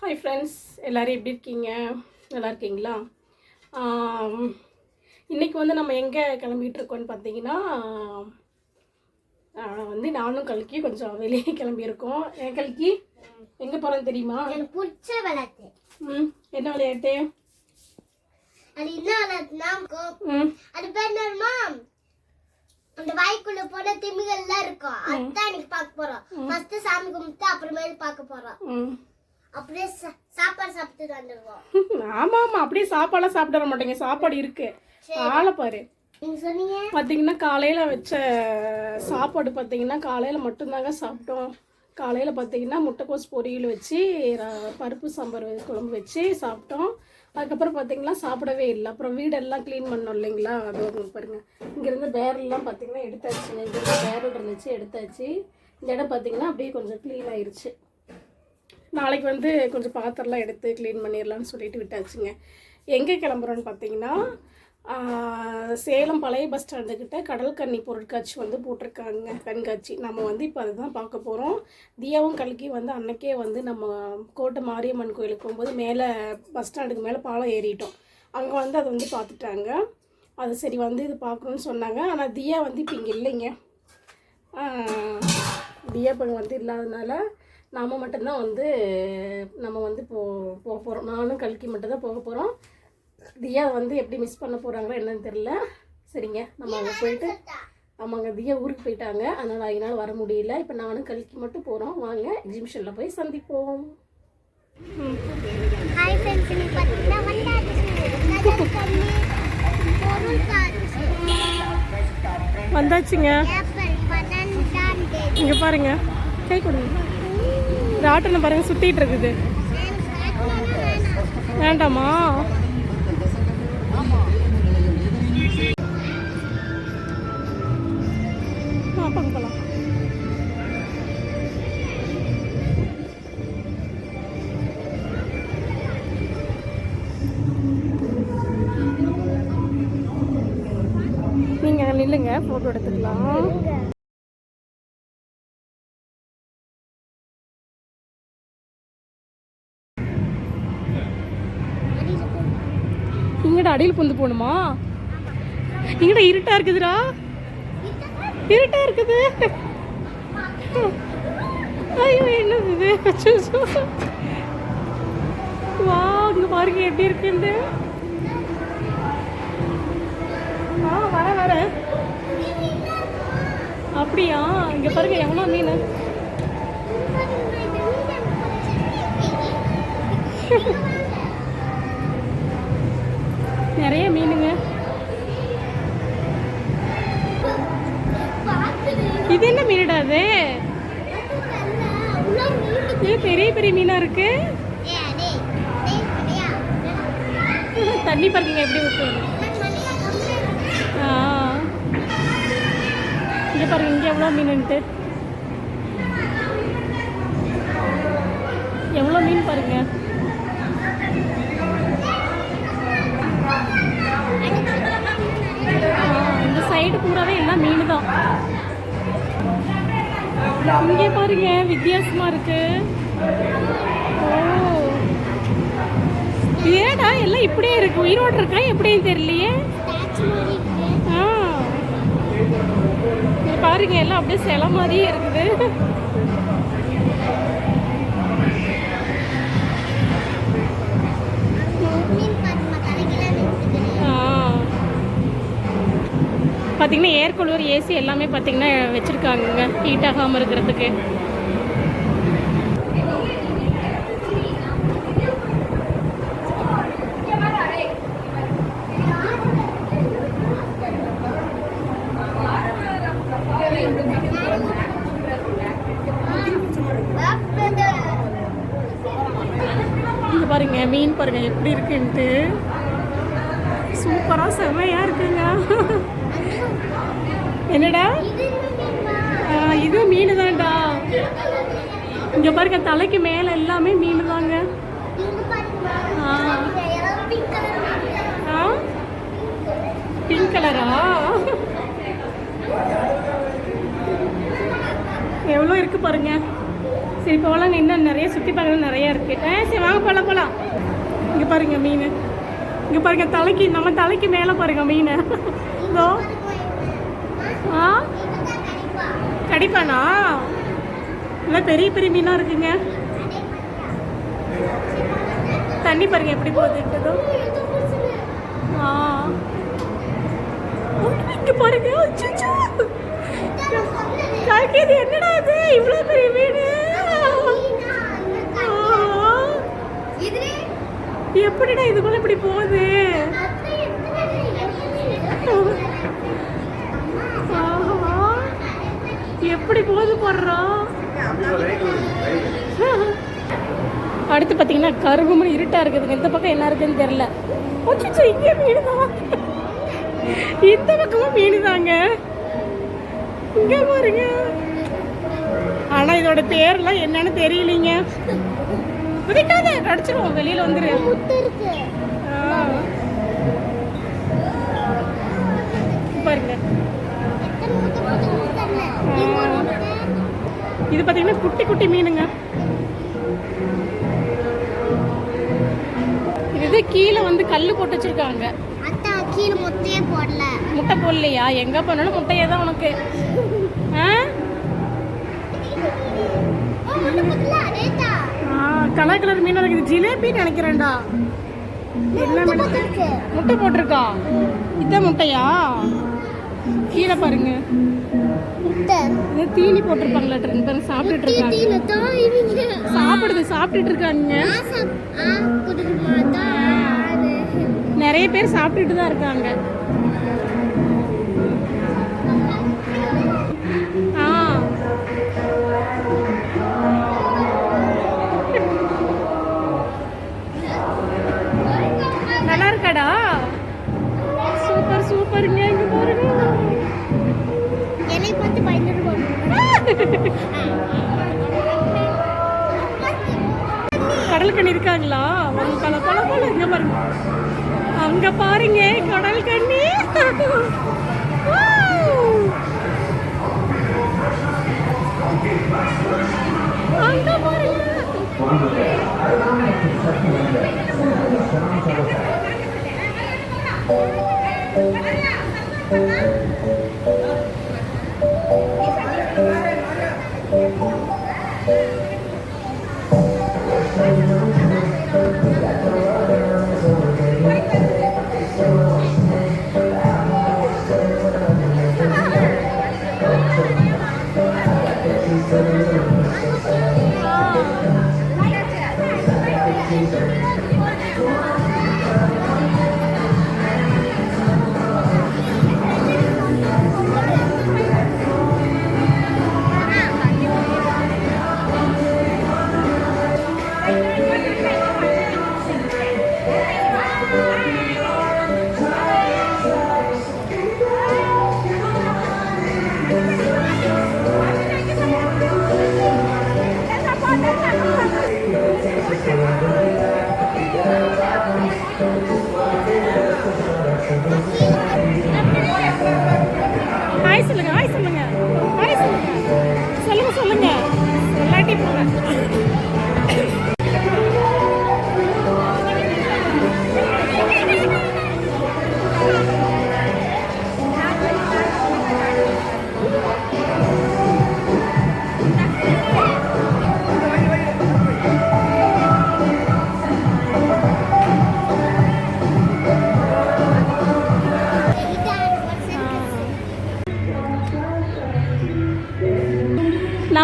Hi friends எல்லோரும் எப்படி இருக்கீங்க? நல்லா இருக்கீங்களா? ஆம், இன்னைக்கு வந்து நம்ம எங்கே கிளம்பிட்டு இருக்கோம்னு பார்த்தீங்கன்னா வந்து நானும் கல்கி கொஞ்சம் வெளியே கிளம்பியிருக்கோம் என் கல்கி எங்கே போகிறோன்னு தெரியுமா? எனக்கு பிடிச்ச விளையாட்டு. ம் என்ன விளையாட்டு? அது என்ன விளையாட்டுனா ம். அது பேர் என்னமா அந்த வாய்க்குள்ள போன திமிகள்லாம் இருக்கும். அதுதான் எனக்கு பார்க்க போறோம். ஃபர்ஸ்ட் சாமி கும்பிட்டு அப்புறமேல் பார்க்க போறோம். ம். அப்படியே சாப்பாடு சாப்பிட்டு வந்துருவோம். ஆமாம் ஆமாம் அப்படியே சாப்பாடெல்லாம் சாப்பிட வர மாட்டேங்க. சாப்பாடு இருக்கு. ஆளை பாரு. பார்த்தீங்கன்னா காலையில் வச்ச சாப்பாடு பார்த்தீங்கன்னா காலையில் மட்டும்தாங்க சாப்பிட்டோம். காலையில் பார்த்தீங்கன்னா முட்டைக்கோஸ் பொரியல் வச்சு பருப்பு சாம்பார் குழம்பு வச்சு சாப்பிட்டோம். அதுக்கப்புறம் பார்த்தீங்கன்னா சாப்பிடவே இல்லை. அப்புறம் வீடெல்லாம் க்ளீன் பண்ணோம் இல்லைங்களா? அது ஒரு பாருங்கள் இங்கேருந்து பேரல்லாம் பார்த்தீங்கன்னா எடுத்தாச்சுங்க இங்கேருந்து பேரல் இருந்துச்சு எடுத்தாச்சு. இந்த இடம் பார்த்தீங்கன்னா அப்படியே கொஞ்சம் க்ளீன் ஆயிருச்சு. நாளைக்கு வந்து கொஞ்சம் பாத்திரம்லாம் எடுத்து க்ளீன் பண்ணிடலான்னு சொல்லிட்டு விட்டாச்சுங்க. எங்கே கிளம்புறோன்னு பார்த்தீங்கன்னா சேலம் பழைய பஸ் ஸ்டாண்டுக்கிட்ட கடற்கன்னி பொருட்காட்சி வந்து போட்டிருக்காங்க கண்காட்சி. நம்ம வந்து இப்போ அதுதான் பார்க்க போகிறோம் தியாவும் கல்கி வந்து அன்னைக்கே வந்து நம்ம கோட்டை மாரியம்மன் கோயிலுக்கு போகும்போது மேலே பஸ் ஸ்டாண்டுக்கு மேலே பாலம் ஏறிட்டோம். அங்கே வந்து அதை வந்து பார்த்துட்டாங்க. அது சரி வந்து இது பார்க்கணுன்னு சொன்னாங்க. ஆனால் தியா வந்து இப்போ இங்கே இல்லைங்க. தியா இப்போ வந்து இல்லாதனால நாம் மட்டும்தான் வந்து நம்ம வந்து போ போக போகிறோம் நானும் கல்கி மட்டும்தான் போக போகிறோம் தியா வந்து எப்படி மிஸ் பண்ண போகிறாங்களோ என்னன்னு தெரில சரிங்க நம்ம அங்கே போயிட்டு ஆமாங்க தியா ஊருக்கு போயிட்டாங்க. அதனால் அதனால் வர முடியல. இப்போ நானும் கல்கி மட்டும் போகிறோம் வாங்க எக்ஸிபிஷனில் போய் சந்திப்போம். வந்தாச்சுங்க. இங்கே பாருங்க. கை கொடுங்க. ஆட்டோனை பாருங்க சுற்றிட்டு இருக்குது. வேண்டாமா? ஆ நீங்கள் நில்லுங்க ஃபோட்டோ எடுத்துக்கலாம். இங்கடா அடியில் புந்து போகணுமா? இங்கடா இருட்டா இருக்குதுடா? இருட்டா இருக்குது. ஐயோ என்னது இது. வா இங்க பாருங்க எப்படி இருக்குன்னு. ஆ வர வர. அப்படியா? இங்க பாருங்க எவ்வளோ மீன்? நிறைய மீனுங்க. இது என்ன மீனுடா அது? இது பெரிய பெரிய மீனா இருக்கு. தண்ணி பாருங்க எப்படி ஊற்றுது இங்கே இங்க பாருங்க இங்க எவ்வளோ மீனுன்ட்டு. எவ்வளோ மீன் பாருங்க. சைடு பூராவே எல்லாம் மீன் தான் இங்கே பாருங்க வித்தியாசமா இருக்கு. ஏடா எல்லாம் இப்படியே இருக்கு. உயிரோடு இருக்கா எப்படின்னு தெரியலையே. பாருங்க எல்லாம் அப்படியே சிலை மாதிரியே இருக்குது. பார்த்தீங்கன்னா ஏர் கூலர் ஏசி எல்லாமே பார்த்தீங்கன்னா வச்சுருக்காங்கங்க. ஹீட் ஆகாமல் இருக்கிறதுக்கு. பாருங்க மீன் பாருங்க எப்படி இருக்குன்ட்டு. சூப்பரா செம்மையாக இருக்கு. என்னடா? இது மீன் தான்டா இங்க பாருங்க தலைக்கு மேல எல்லாமே மீன் தாங்க ஆ? பிங்க் கலரா எவ்வளோ இருக்கு பாருங்க. சரி போகலாம் இன்னும் நிறைய சுற்றி பார்க்கலாம் நிறைய இருக்கு. ஆ சரி வாங்க போகலாம் போகலாம் இங்கே பாருங்க மீன். இங்கே பாருங்க தலைக்கு நம்ம தலைக்கு மேலே பாருங்க மீன். இதோ ஆ கடிப்பானா நல்லா பெரிய பெரிய மீனாக இருக்குங்க. தண்ணி பாருங்க எப்படி போகுதுன்றதோ ஆ. இங்க பாருங்க. கல்கேது என்னடா இது? இவ்வளோ பெரிய மீன். எப்படிடா இதுக்குள்ள இப்படி போகுது? எப்படி போது போடுறோம் அடுத்து பார்த்தீங்கன்னா கருகுமணி இருட்டா இருக்குதுங்க. இந்த பக்கம் என்ன இருக்குன்னு தெரியல. அச்சச்சோ, இங்கே மீன் தான் இந்த பக்கமும் மீன் தாங்க இங்க பாருங்க. ஆனா இதோட பேர்லாம் என்னன்னு தெரியலீங்க. குதிக்காத கடிச்சிருவோம் வெளியில வந்துரு. இது பாத்தீங்கன்னா குட்டி குட்டி மீனுங்க. இது கீழே வந்து கல்லு போட்டு வச்சிருக்காங்க. கீழே மொத்தையே போடல. முட்டை போடலையா? எங்க போனாலும் முட்டையே தான் உனக்கு. கலர் கலர் மீன் இருக்குது ஜிலேபி நினைக்கிறேன்டா. என்ன முட்டை போட்டிருக்கா? இதான் முட்டையா? கீழே பாருங்க. இது தீனி போட்டிருப்பாங்களா பாருங்க சாப்பிட்டுட்டு இருக்காங்க. சாப்பிடுது சாப்பிட்டுட்டு இருக்காங்க. நிறைய பேர் சாப்பிட்டுட்டு தான் இருக்காங்க. கடல் கண்ணி இருக்காங்களா? அவங்க பல பல பல இங்க பாருங்க. அங்க பாருங்க கடல் கண்ணி. அங்க பாருங்க. いい感じ。Thank you.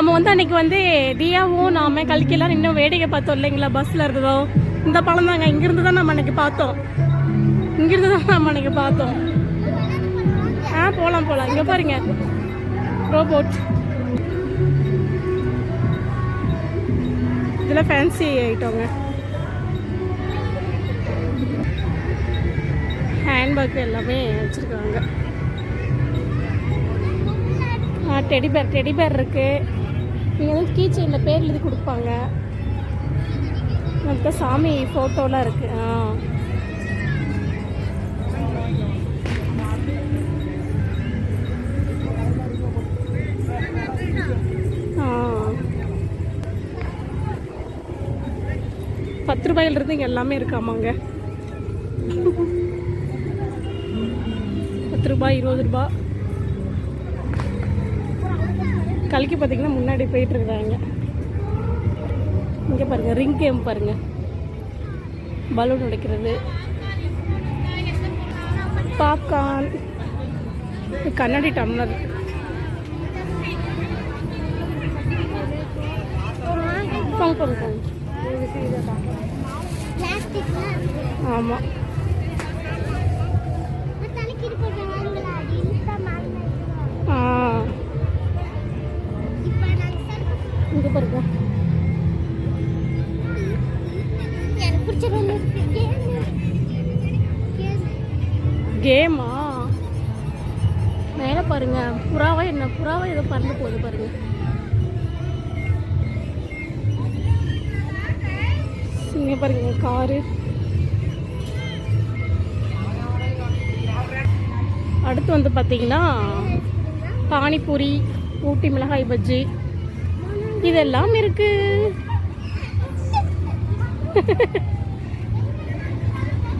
நம்ம வந்து அன்னைக்கு வந்து தியாவும் நாம கல்கிலாம் இன்னும் வேடிக்கை பார்த்தோம் இல்லைங்களா? பஸ்ஸில் இருந்ததோ? இந்த பழம் தாங்க. இங்கிருந்து தான் நம்ம அன்னைக்கு பார்த்தோம். இங்கிருந்து தான் நம்ம அன்னைக்கு பார்த்தோம். ஆ போகலாம் போகலாம் இங்கே பாருங்க. ரோபோட் இதில் ஃபேன்சி ஐட்டங்க ஹேண்ட்பேக் எல்லாமே வச்சுருக்காங்க. ஆ டெடி பேர் டெடி பேர் இருக்குது இங்கே வந்து கீ செயினில் பேர் எழுதி கொடுப்பாங்க. மற்ற சாமி ஃபோட்டோலாம் இருக்குது ஆ. ஆ. பத்து ரூபாயில இருந்து இங்கே எல்லாமே இருக்காமாங்க பத்து ரூபாய் இருபது ரூபாய். கலக்கி பார்த்தீங்கன்னா முன்னாடி போயிட்டு இருக்கிறாங்க இங்கே பாருங்க ரிங் கேம் பாருங்க. பலூன் உடைக்கிறது. பாப்கார்ன் கண்ணாடி டம்ளர் ஆமாம் இங்கே பாருங்க. எனக்கு பிடிச்ச கேமா மேலே பாருங்க. புறாவா என்ன? புறாவா ஏதோ பறந்து போகுது பாருங்க. இங்கே பாருங்க காரு. அடுத்து வந்து பார்த்தீங்கன்னா பானிபூரி ஊட்டி மிளகாய் பஜ்ஜி. இதெல்லாம் இருக்கு.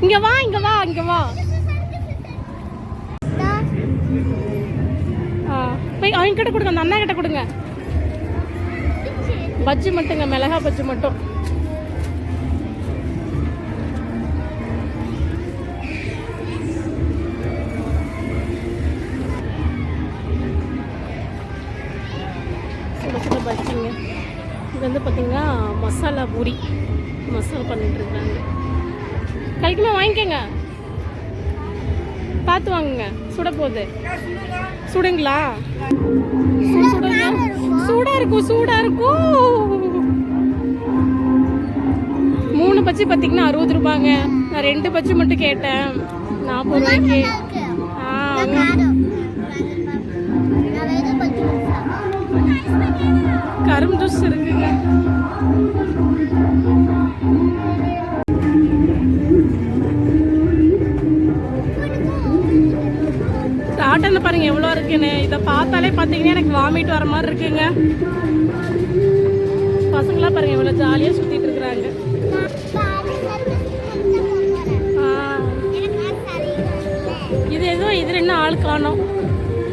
இங்க வா இங்க வா இங்க வா. ஆ, போய் அவங்க கிட்ட கொடுங்க அந்த அண்ணா கிட்ட கொடுங்க. பஜ்ஜி மட்டுங்க மிளகா பஜ்ஜி மட்டும். மசாலா பூரி மசாலா பண்ணிட்டுருக்காங்க கழிக்குமா வாங்கிக்கோங்க. பார்த்து வாங்குங்க. சுட போகுது. சுடுங்களா? சுட சுடுங்க. சூடாக இருக்கும் சூடாக இருக்கும். மூணு பஜ்ஜி பார்த்தீங்கன்னா அறுபது ரூபாங்க. நான் ரெண்டு பஜ்ஜி மட்டும் கேட்டேன். நாற்பது ரூபாய்க்கு. ஆ கரும் ஜூஸ் இருக்குங்க. காட்டனில் பாருங்க எவ்வளோ இருக்குன்னு. இதை பார்த்தாலே பார்த்தீங்கன்னா எனக்கு வாமிட் வர மாதிரி இருக்குங்க. பசங்களாம் பாருங்க எவ்வளோ ஜாலியாக சுற்றிட்டு இருக்கிறாங்க. இது ஏதோ இது என்ன ஆள் காணோம்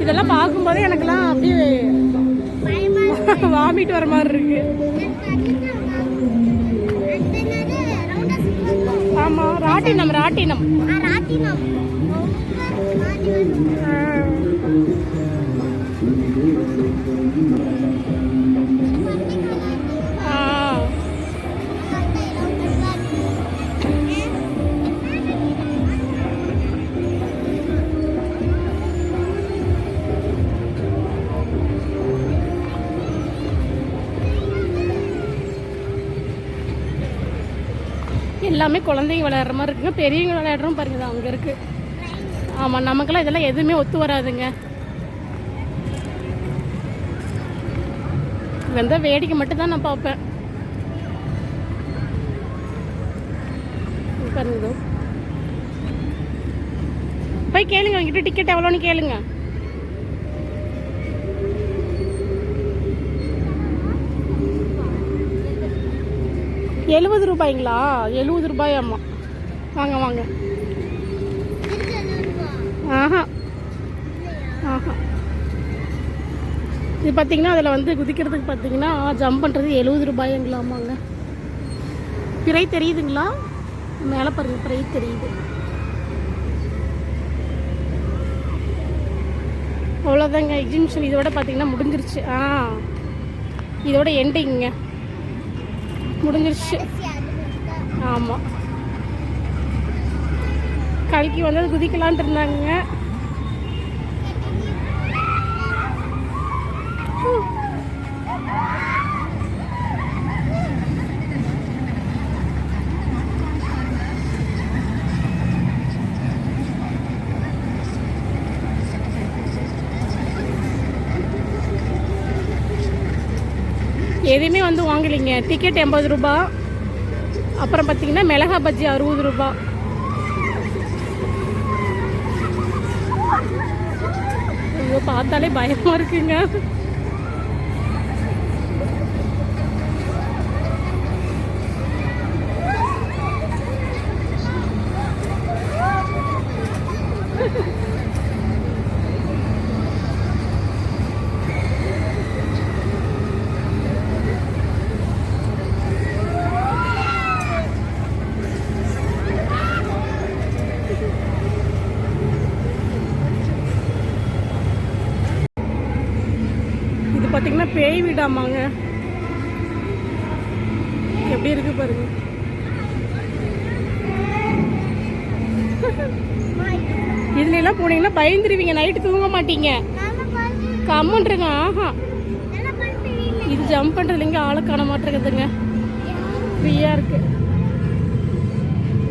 இதெல்லாம் பார்க்கும்போதே எனக்கெல்லாம் அப்படியே வாமிட் வர மாதிரி இருக்கு. ஆமா ராட்டினம் ராட்டினம். ஆ, எல்லாமே குழந்தைங்க விளையாடுற மாதிரி இருக்குங்க. பெரியவங்க விளையாடுறோம் பாருங்க இது அங்கே இருக்கு. ஆமாம் நமக்கெல்லாம் இதெல்லாம் எதுவுமே ஒத்து வராதுங்க. வந்த வேடிக்கை மட்டும்தான் நான் பார்ப்பேன். பாருங்க போய் கேளுங்க அவங்ககிட்ட டிக்கெட் எவ்வளோன்னு கேளுங்க. எழுபது ரூபாய்ங்களா? எழுபது ரூபாயாம்மா வாங்க வாங்க. ஆஹா. ஆஹா. இது பார்த்தீங்கன்னா அதில் வந்து குதிக்கிறதுக்கு பார்த்தீங்கன்னா ஜம்ப் பண்ணுறது எழுபது ரூபாய்ங்களாமாங்க. பிறை தெரியுதுங்களா? மேலே பாருங்க பிறை தெரியுது. அவ்வளோதாங்க எக்ஸிபிஷன் இதோட பார்த்தீங்கன்னா முடிஞ்சிருச்சு. ஆ. இதோட எண்டிங்க முடிஞ்சிருச்சு. ஆமாம் கல்கி வந்து குதிக்கலான்ட்டு இருந்தாங்க. எதுவுமே வந்து வாங்கலைங்க. டிக்கெட் எண்பது ரூபா. அப்புறம் பார்த்தீங்கன்னா மிளகா பஜ்ஜி அறுபது ரூபா. ஐயோ பார்த்தாலே பயமா இருக்குங்க. டாமாங்க எப்படி இருக்கு பாருங்க. இதுல எல்லாம் போனீங்கன்னா பயந்துருவீங்க. நைட்டு தூங்க மாட்டீங்க. கம்முன்றங்க ஆஹா. இது ஜம்ப் பண்றதுல ஆளை காண மாட்டேங்குதுங்க. ஃப்ரீயா இருக்கு.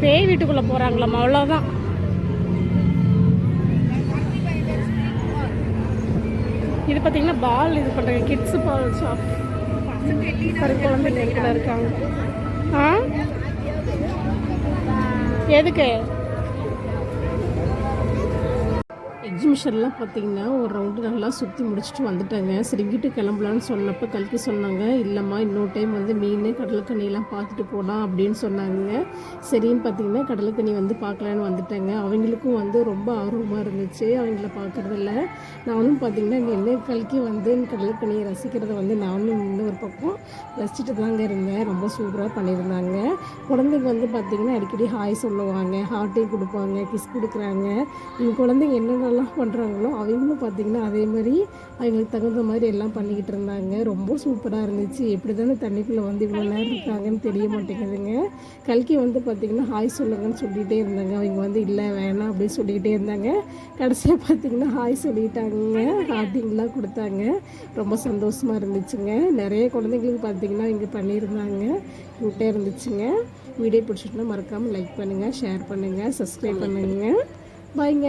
பேய் வீட்டுக்குள்ள போறாங்களாம்? அவ்வளோதான் இது பார்த்தீங்கன்னா பால் இது பண்ணுறாங்க கிட்ஸு பால் ஷாப் சரி குழந்தைங்க இருக்காங்க. ஆ? எதுக்கு? எக்ஸிபிஷன்லாம் பார்த்தீங்கன்னா ஒரு ரவுண்டு நல்லா சுற்றி முடிச்சுட்டு வந்துட்டாங்க. சரி வீட்டுக்கு கிளம்பலான்னு சொன்னப்போ கல்கி சொன்னாங்க. இல்லைம்மா இன்னொரு டைம் வந்து மீன் கடலைக்கண்ணியெல்லாம் பார்த்துட்டு போகலாம் அப்படின்னு சொன்னாங்க. சரின்னு பார்த்தீங்கன்னா கடலைக்கண்ணி வந்து பார்க்கலான்னு வந்துட்டாங்க. அவங்களுக்கும் வந்து ரொம்ப ஆர்வமாக இருந்துச்சு. அவங்கள பார்க்குறதில்ல. நானும் பார்த்தீங்கன்னா இங்கே என்ன கல்கி வந்து கடலைக்கண்ணியை ரசிக்கிறத வந்து நானும் இன்னொரு பக்கம் ரசிச்சுட்டு தாங்க இருந்தேன். ரொம்ப சூப்பராக பண்ணியிருந்தாங்க. குழந்தைங்க வந்து பார்த்தீங்கன்னா அடிக்கடி ஹாய் சொல்லுவாங்க. ஹார்ட்டையும் கொடுப்பாங்க கிஸ் கொடுக்குறாங்க. இவங்க குழந்தைங்க என்னென்ன என்னென்னலாம் பண்ணுறாங்களோ அவங்களும் பார்த்தீங்கன்னா அதே மாதிரி அவங்களுக்கு தகுந்த மாதிரி எல்லாம் பண்ணிக்கிட்டு இருந்தாங்க. ரொம்ப சூப்பராக இருந்துச்சு. எப்படி தானே தண்ணிக்குள்ளே வந்து இவ்வளோ நேரம் இருக்காங்கன்னு தெரிய மாட்டேங்குதுங்க. கல்கி வந்து பார்த்தீங்கன்னா ஹாய் சொல்லுங்கன்னு சொல்லிகிட்டே இருந்தாங்க. அவங்க வந்து இல்லை வேணாம் அப்படின்னு சொல்லிக்கிட்டே இருந்தாங்க. கடைசியாக பார்த்தீங்கன்னா ஹாய் சொல்லிட்டாங்க. ஹார்ட்டிங்லாம் கொடுத்தாங்க. ரொம்ப சந்தோஷமாக இருந்துச்சுங்க. நிறைய குழந்தைங்களுக்கு பார்த்தீங்கன்னா இங்கே பண்ணியிருந்தாங்க. கூட்டே இருந்துச்சுங்க. வீடியோ பிடிச்சிட்டுனா மறக்காமல் லைக் பண்ணுங்கள் ஷேர் பண்ணுங்கள் சப்ஸ்கிரைப் பண்ணுங்கள் பாய்ங்க